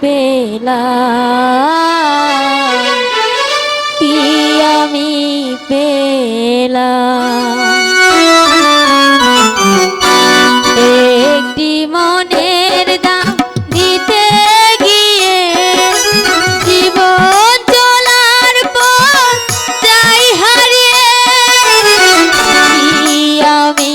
পেলা কি আমি পেলাম? একটি মনের দাম দিতে গিয়ে জীবন চলার পথ যাই হারিয়ে, কি আমি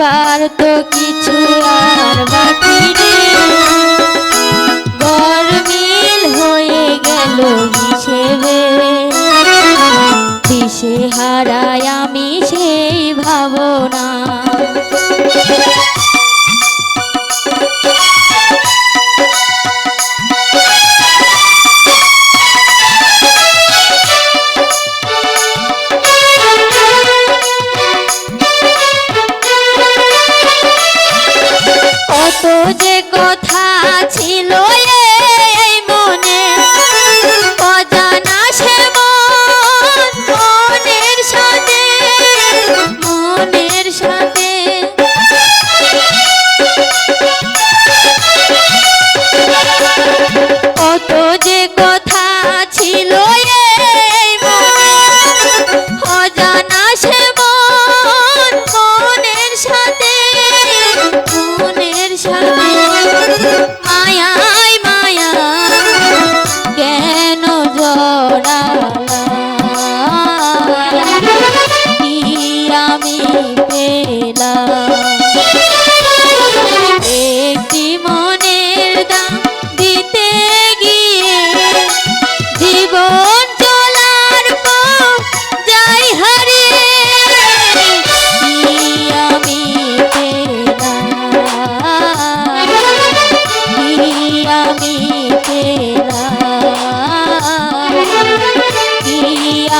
দেবার তো কিছু আর বাকি নেই। গরমিল হয়ে গেল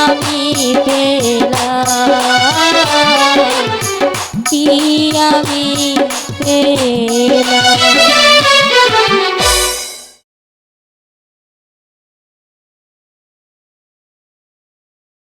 আমি পেলাম